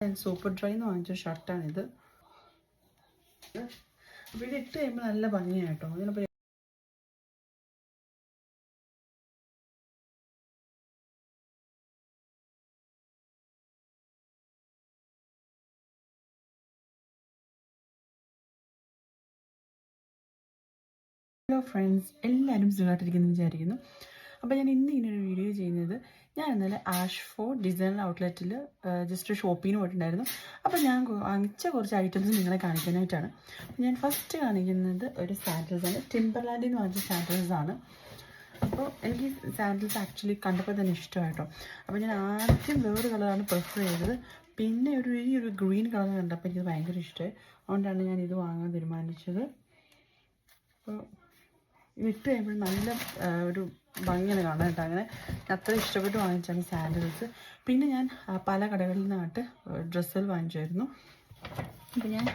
Super dry എന്ന് വാങ്ങിച്ച ഷർട്ടാണിത് അപ്പോൾ ഇത് ഇട്ട് കഴിയുമ്പോൾ നല്ല ഭംഗിയാണ് കേട്ടോ. അതിനപ്പോൾ ഹലോ ഫ്രണ്ട്സ് എല്ലാവരും സുഖമായിട്ടിരിക്കുന്നു വിചാരിക്കുന്നു. അപ്പോൾ ഞാൻ ഇന്ന് ഇങ്ങനെ ഒരു വീഡിയോ ചെയ്യുന്നത് ഞാൻ ഇന്നലെ ആഷ് ഫോർ ഡിസൈനർ ഔട്ട്ലെറ്റിൽ ജസ്റ്റ് ഷോപ്പിങ്ങിന് പോയിട്ടുണ്ടായിരുന്നു. അപ്പോൾ ഞാൻ വാങ്ങിച്ച കുറച്ച് ഐറ്റംസ് നിങ്ങളെ കാണിക്കാനായിട്ടാണ്. ഞാൻ ഫസ്റ്റ് കാണിക്കുന്നത് ഒരു സാൻഡിൽസ് ആണ്. ടിംബർലാൻഡിൽ നിന്ന് വാങ്ങിച്ച ആണ്. അപ്പോൾ എനിക്ക് സാൻഡൽസ് ആക്ച്വലി കണ്ടപ്പോൾ തന്നെ ഇഷ്ടമായിട്ടോ. അപ്പോൾ ഞാൻ ആദ്യം വേറൊരു കളറാണ് പ്രിഫർ ചെയ്തത്. പിന്നെ ഒരു ഈ ഒരു ഗ്രീൻ കളർ കണ്ടപ്പോൾ എനിക്ക് ഭയങ്കര ഇഷ്ടമായി. അതുകൊണ്ടാണ് ഞാൻ ഇത് വാങ്ങാൻ തീരുമാനിച്ചത്. അപ്പോൾ വിട്ട് കഴിയുമ്പോൾ നല്ല ഒരു ഭംഗിയാണ് കാണാൻ കേട്ടോ. അങ്ങനെ അത്ര ഇഷ്ടപ്പെട്ട് വാങ്ങിച്ചാണ് സാൻഡൽസ്. പിന്നെ ഞാൻ പല കടകളിൽ നിന്നായിട്ട് ഡ്രസ്സുകൾ വാങ്ങിച്ചായിരുന്നു. അപ്പം ഞാൻ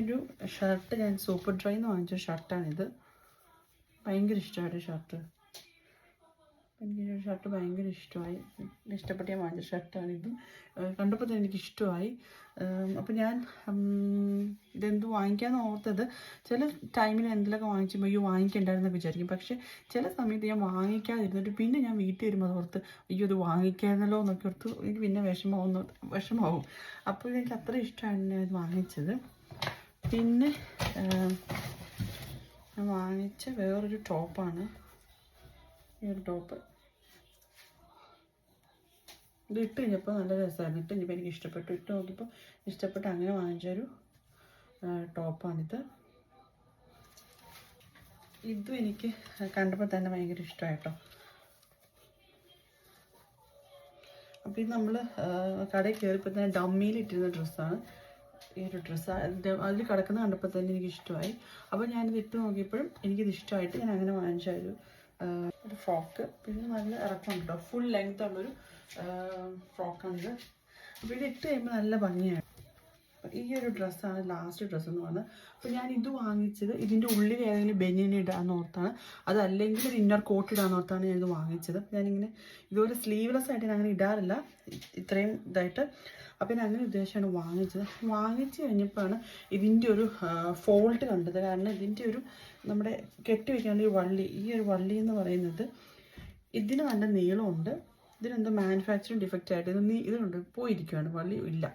ഒരു ഷർട്ട് ഞാൻ സൂപ്പർ ഡ്രൈ എന്ന് വാങ്ങിച്ച ഷർട്ടാണിത്. ഭയങ്കര ഇഷ്ടമായിട്ട് ഷർട്ട്. എനിക്ക് ഈ ഷർട്ട് ഭയങ്കര ഇഷ്ടമായി. ഇഷ്ടപ്പെട്ട് ഞാൻ വാങ്ങിച്ച ഷർട്ടാണിത് കണ്ടപ്പോൾ തന്നെ എനിക്ക് ഇഷ്ടമായി. അപ്പോൾ ഞാൻ ഇതെന്ത് വാങ്ങിക്കാമെന്ന് ഓർത്തത് ചില ടൈമിൽ എന്തെങ്കിലുമൊക്കെ വാങ്ങിച്ചുമ്പോൾ അയ്യോ വാങ്ങിക്കണ്ടായിരുന്നൊക്കെ വിചാരിക്കും. പക്ഷേ ചില സമയത്ത് ഞാൻ വാങ്ങിക്കാതിരുന്നിട്ട് പിന്നെ ഞാൻ വീട്ടിൽ വരുമ്പോൾ ഓർത്ത് അയ്യോ ഇത് വാങ്ങിക്കായിരുന്നല്ലോ എന്നൊക്കെ ഓർത്ത് എനിക്ക് പിന്നെ വിഷമമാവുന്ന വിഷമാവും അപ്പോൾ എനിക്ക് അത്ര ഇഷ്ടമാണ് ഞാൻ ഇത് വാങ്ങിച്ചത്. പിന്നെ ഞാൻ വാങ്ങിച്ച വേറൊരു ടോപ്പാണ്. ഈ ഒരു ടോപ്പ്. ഇത് ഇട്ട് കഴിഞ്ഞപ്പോൾ നല്ല രസമായിരുന്നു. ഇട്ട് കഴിഞ്ഞപ്പോൾ എനിക്ക് ഇഷ്ടപ്പെട്ടു. ഇട്ട് നോക്കിയപ്പോൾ ഇഷ്ടപ്പെട്ട് അങ്ങനെ വാങ്ങിച്ചൊരു ടോപ്പാണിത്. ഇതും എനിക്ക് കണ്ടപ്പോൾ തന്നെ ഭയങ്കര ഇഷ്ടമായിട്ടോ. അപ്പോൾ ഇത് നമ്മൾ കടയിൽ കയറിയപ്പോൾ തന്നെ ഡമ്മിയിൽ ഇട്ടിരുന്ന ഡ്രസ്സാണ്. ഈ ഒരു ഡ്രസ്സ് അതിൽ കിടക്കുന്ന കണ്ടപ്പോൾ തന്നെ എനിക്ക് ഇഷ്ടമായി. അപ്പോൾ ഞാനിത് ഇട്ട് നോക്കിയപ്പോഴും എനിക്കിത് ഇഷ്ടമായിട്ട് ഞാൻ അങ്ങനെ വാങ്ങിച്ച ഒരു ഫ്രോക്ക്. പിന്നെ നല്ല ഇറക്കം കേട്ടോ. ഫുൾ ലെങ്ത് ഉള്ളൊരു ഫ്രോക്കാണിത് അപ്പോൾ ഇത്. ഇട്ട് കഴിയുമ്പോൾ നല്ല ഭംഗിയാണ് അപ്പം ഈ ഒരു ഡ്രസ്സാണ് ലാസ്റ്റ് ഡ്രസ്സ് എന്ന് പറഞ്ഞത് അപ്പോൾ ഞാൻ ഇത് വാങ്ങിച്ചത് ഇതിന്റെ ഉള്ളിൽ ഏതെങ്കിലും ബനിയൻ ഇടാന്ന് ഓർത്താണ്. അതല്ലെങ്കിൽ ഒരു ഇന്നർ കോട്ട് ഇടാന്ന് ഓർത്താണ് ഞാൻ ഇത് വാങ്ങിച്ചത്. ഞാനിങ്ങനെ ഇതുപോലെ സ്ലീവ്ലെസ് ആയിട്ട് ഞാൻ അങ്ങനെ ഇടാറില്ല. ഇത്രയും ഇതായിട്ട്. അപ്പോൾ ഞാൻ അങ്ങനെ ഉദ്ദേശമാണ് വാങ്ങിച്ചത്. വാങ്ങിച്ച് കഴിഞ്ഞപ്പോഴാണ് ഇതിന്റെ ഒരു ഫോൾട്ട് കണ്ടത്. കാരണം ഇതിന്റെ ഒരു നമ്മുടെ കെട്ടി വയ്ക്കാനുള്ള ഒരു വള്ളി ഈ ഒരു വള്ളി എന്ന് പറയുന്നത് ഇതിന് നല്ല നീളമുണ്ട്. ഇതിനെന്തോ മാനുഫാക്ചറിങ് ഡിഫക്റ്റ് ആയിട്ട് ഇത് നീ ഇതുണ്ട് പോയിരിക്കുകയാണ് പള്ളി ഇല്ല.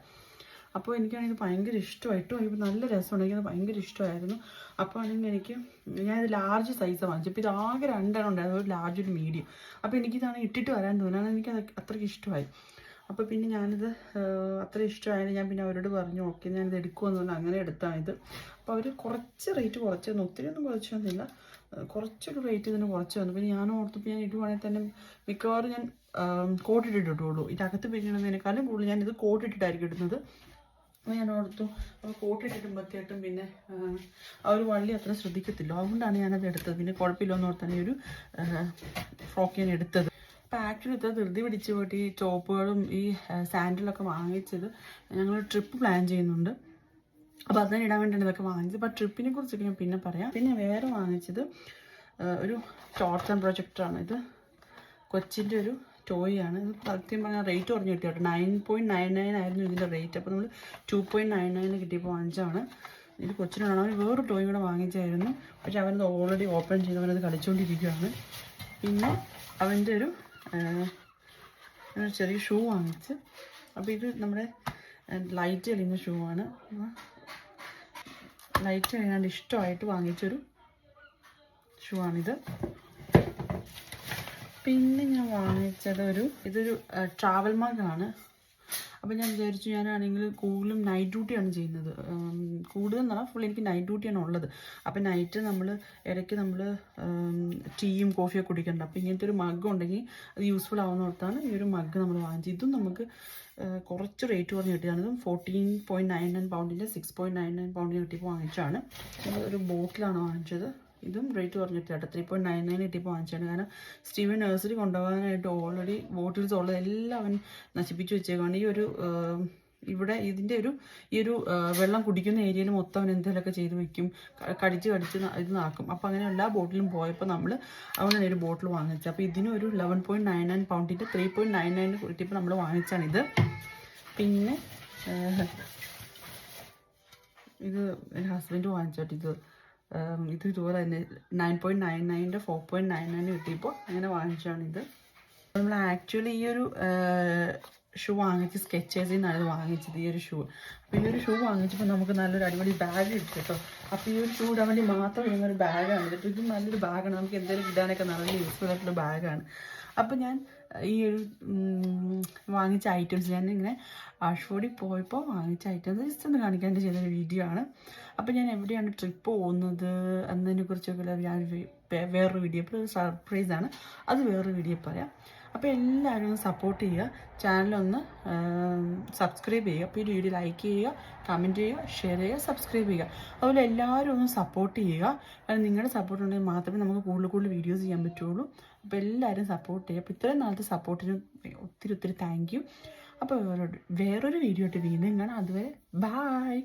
അപ്പോൾ എനിക്കാണെങ്കിൽ ഭയങ്കര ഇഷ്ടമായിട്ടും എനിക്ക് നല്ല രസമാണ്. എനിക്കത് ഭയങ്കര ഇഷ്ടമായിരുന്നു. അപ്പോൾ ആണെങ്കിൽ എനിക്ക് ഞാൻ ഇത് ലാർജ് സൈസ് വാങ്ങിച്ചു അപ്പോൾ ഇത് ആകെ രണ്ടെണ്ണം ഉണ്ടായിരുന്നു. ഒരു ലാർജ് ഒരു മീഡിയം അപ്പോൾ എനിക്കിതാണ് ഇട്ടിട്ട് വരാൻ തോന്നുന്നത്. എനിക്കത് അത്രയ്ക്ക് ഇഷ്ടമായി. അപ്പോൾ പിന്നെ ഞാനിത് അത്ര ഇഷ്ടമായത് ഞാൻ പിന്നെ അവരോട് പറഞ്ഞു ഓക്കെ ഞാനിത് എടുക്കുമെന്ന് പറഞ്ഞു അങ്ങനെ എടുത്താണ് ഇത് അപ്പോൾ അവർ കുറച്ച് റേറ്റ് കുറച്ച് തന്നു. ഒത്തിരി ഒന്നും കുറച്ച് തന്നില്ല. കുറച്ചൊരു റേറ്റ് ഇതിന് കുറച്ച് തന്നു. പിന്നെ ഞാൻ ഓർത്തപ്പോൾ ഞാൻ ഇടുവാണെങ്കിൽ തന്നെ മിക്കവാറും ഞാൻ കോട്ടിട്ടിട്ടുള്ളൂ ഇതിനകത്ത് പിരിയണതിനേക്കാളും കൂടുതൽ ഞാനിത് കോട്ടിട്ടിട്ടായിരിക്കും ഇടുന്നത്. അപ്പോൾ ഞാൻ ഓർത്തു അപ്പോൾ കോട്ടിട്ടിടുമ്പോഴത്തേട്ടും പിന്നെ ആ, ഒരു വള്ളി അത്ര ശ്രദ്ധിക്കത്തില്ല. അതുകൊണ്ടാണ് ഞാനത് എടുത്തത്. പിന്നെ കുഴപ്പമില്ലെന്ന് ഓർത്താണ് ഒരു ഫ്രോക്ക് ഞാൻ എടുത്തത്. ആക്ച്വലി ഇത്ര ധൃതി പിടിച്ച് പോയിട്ട് ഈ ടോപ്പുകളും ഈ സാൻഡിലൊക്കെ വാങ്ങിച്ചത് ഞങ്ങൾ ട്രിപ്പ് പ്ലാൻ ചെയ്യുന്നുണ്ട്. അപ്പോൾ അതിന് ഇടാൻ വേണ്ടിയാണ് ഇതൊക്കെ വാങ്ങിച്ചത്. അപ്പോൾ ട്രിപ്പിനെ കുറിച്ചൊക്കെ ഞാൻ പിന്നെ പറയാം. പിന്നെ വേറെ വാങ്ങിച്ചത് ഒരു ടോർച്ച് ആൻഡ് പ്രൊജക്ടറാണ് ഇത് കൊച്ചിന്റെ ഒരു ടോയ് ആണ്. സത്യം പറഞ്ഞാൽ റേറ്റ് കുറഞ്ഞ് കിട്ടി കേട്ടോ. നയൻ പോയിന്റ് നയൻ നയൻ ആയിരുന്നു ഇതിന്റെ റേറ്റ് അപ്പോൾ നമ്മൾ ടു പോയിന്റ് നയൻ നയൻ കിട്ടിയപ്പോൾ അഞ്ചാണ് ഇത് കൊച്ചിനാണ്? അവൻ വേറൊരു ടോയ് കൂടെ വാങ്ങിച്ചായിരുന്നു. പക്ഷെ അവനത് ഓൾറെഡി ഓപ്പൺ ചെയ്ത് അവനത് കളിച്ചുകൊണ്ടിരിക്കുകയാണ് പിന്നെ അവന്റെ ഒരു ചെറിയ ഷൂ വാങ്ങിച്ച്. അപ്പോൾ ഇത് നമ്മുടെ ലൈറ്റ് തെളിയുന്ന ഷൂ ആണ്. ലൈറ്റ് കളിയാണ്ട് ഇഷ്ടമായിട്ട് വാങ്ങിച്ചൊരു ഷൂ ആണിത്. പിന്നെ ഞാൻ വാങ്ങിച്ചത് ഒരു ഇതൊരു ട്രാവൽ മാഗാണ് അപ്പോൾ ഞാൻ വിചാരിച്ചു ഞാനാണെങ്കിൽ കൂടുതലും നൈറ്റ് ഡ്യൂട്ടിയാണ് ചെയ്യുന്നത്. കൂടുതൽ എന്ന് പറഞ്ഞാൽ ഫുൾ എനിക്ക് നൈറ്റ് ഡ്യൂട്ടിയാണ് ഉള്ളത്. അപ്പോൾ നൈറ്റ് നമ്മൾ ഇടയ്ക്ക് നമ്മൾ ടീയും കോഫിയൊക്കെ കുടിക്കേണ്ട അപ്പോൾ ഇങ്ങനത്തെ ഒരു മഗ് ഉണ്ടെങ്കിൽ അത് യൂസ്ഫുൾ ആവുന്ന ഓർത്താണ് ഈ ഒരു മഗ് നമ്മൾ വാങ്ങിച്ചത്. ഇതും നമുക്ക് കുറച്ച് റേറ്റ് കുറഞ്ഞ് കിട്ടിയതാണ്. ഫോർട്ടീൻ പോയിന്റ് നയൻ നയൻ പൗണ്ടിന്റെ സിക്സ് പോയിന്റ് നയൻ നയൻ പൗണ്ടിന് കിട്ടിയപ്പോൾ വാങ്ങിച്ചാണ് ഒരു ബോട്ടിലാണ് വാങ്ങിച്ചത്. ഇതും റേറ്റ് കുറഞ്ഞിട്ടാണ് ത്രീ പോയിന്റ് നയൻ നയൻ കിട്ടിയപ്പോൾ വാങ്ങിച്ചാണ് കാരണം സ്റ്റീവൻ നഴ്സറി കൊണ്ടുപോകാനായിട്ട് ഓൾറെഡി ബോട്ടിൽസ് ഉള്ളത് എല്ലാം അവൻ നശിപ്പിച്ചു വെച്ചേക്കാണ് ഈ ഒരു ഇവിടെ ഇതിന്റെ ഒരു ഈ ഒരു വെള്ളം കുടിക്കുന്ന ഏരിയയിൽ മൊത്തം അവൻ എന്തെങ്കിലുമൊക്കെ ചെയ്ത് വെക്കും. കടിച്ച് കടിച്ച് ഇത് നാക്കും. അപ്പോൾ അങ്ങനെ എല്ലാ ബോട്ടിലും പോയപ്പോൾ നമ്മൾ അവനാണ് ഒരു ബോട്ടിൽ വാങ്ങിച്ചത് അപ്പോൾ ഇതിന് ഒരു ലെവൻ പോയിന്റ് നയൻ നയൻ പൗണ്ടിന്റെ ത്രീ പോയിന്റ് നയൻ നയൻ കിട്ടിയപ്പോൾ നമ്മൾ വാങ്ങിച്ചാണിത് പിന്നെ ഇത് എന്റെ ഹസ്ബൻഡ് വാങ്ങിച്ചോട്ട് ഇത്. ഇത് ഇതുപോലെ തന്നെ നയൻ പോയിന്റ് നയൻ നയന്റെ ഫോർ പോയിന്റ് നയൻ നയൻ കിട്ടിയപ്പോൾ അങ്ങനെ വാങ്ങിച്ചാണിത് നമ്മൾ ആക്ച്വലി ഈ ഒരു ഷൂ വാങ്ങിച്ച് സ്കെച്ചേഴ്സിൽ നിന്നാണ് വാങ്ങിച്ചത് ഈ ഒരു ഷൂ. അപ്പോൾ ഈ ഒരു ഷൂ വാങ്ങിച്ചപ്പോൾ നമുക്ക് നല്ലൊരു അടിപൊളി ബാഗ് കിട്ടും കേട്ടോ. അപ്പോൾ ഈ ഒരു ഷൂ ഇടാൻ വേണ്ടി മാത്രം ഇടുന്ന ഒരു ബാഗാണ് കേട്ടോ ഇത് നല്ലൊരു ബാഗാണ് നമുക്ക് എന്തെങ്കിലും ഇടാനൊക്കെ നല്ല യൂസ്ഫുൾ ആയിട്ടുള്ള ബാഗാണ് അപ്പോൾ ഞാൻ ഈ ഒരു വാങ്ങിച്ച ഐറ്റംസ് ഞാൻ ഇങ്ങനെ ആഷ്ഫോർഡിൽ പോയപ്പോൾ വാങ്ങിച്ച ഐറ്റംസ് ജസ്റ്റ് ഒന്ന് കാണിക്കാൻ വേണ്ടി ചെയ്തൊരു വീഡിയോ ആണ്. അപ്പോൾ ഞാൻ എവിടെയാണ് ട്രിപ്പ് പോകുന്നത് എന്നതിനെ കുറിച്ചൊക്കെ ഞാൻ വേറൊരു വീഡിയോ സർപ്രൈസാണ് അത് വേറൊരു വീഡിയോ പറയാം. അപ്പോൾ എല്ലാവരും ഒന്ന് സപ്പോർട്ട് ചെയ്യുക. ചാനലൊന്ന് സബ്സ്ക്രൈബ് ചെയ്യുക. അപ്പോൾ ഈ വീഡിയോ ലൈക്ക് ചെയ്യുക കമന്റ് ചെയ്യുക ഷെയർ ചെയ്യുക സബ്സ്ക്രൈബ് ചെയ്യുക. അതുപോലെ എല്ലാവരും ഒന്ന് സപ്പോർട്ട് ചെയ്യുക. കാരണം നിങ്ങളുടെ സപ്പോർട്ട് ഉണ്ടെങ്കിൽ മാത്രമേ നമുക്ക് കൂടുതൽ കൂടുതൽ വീഡിയോസ് ചെയ്യാൻ പറ്റുള്ളൂ. അപ്പോൾ എല്ലാവരും സപ്പോർട്ട് ചെയ്യുക. അപ്പോൾ ഇത്രയും നാളത്തെ സപ്പോർട്ടിന് ഒത്തിരി ഒത്തിരി താങ്ക് യു അപ്പോൾ വേറൊരു വീഡിയോ ആയിട്ട് വീണ്ടും കാണാം. അതുവരെ ബായ്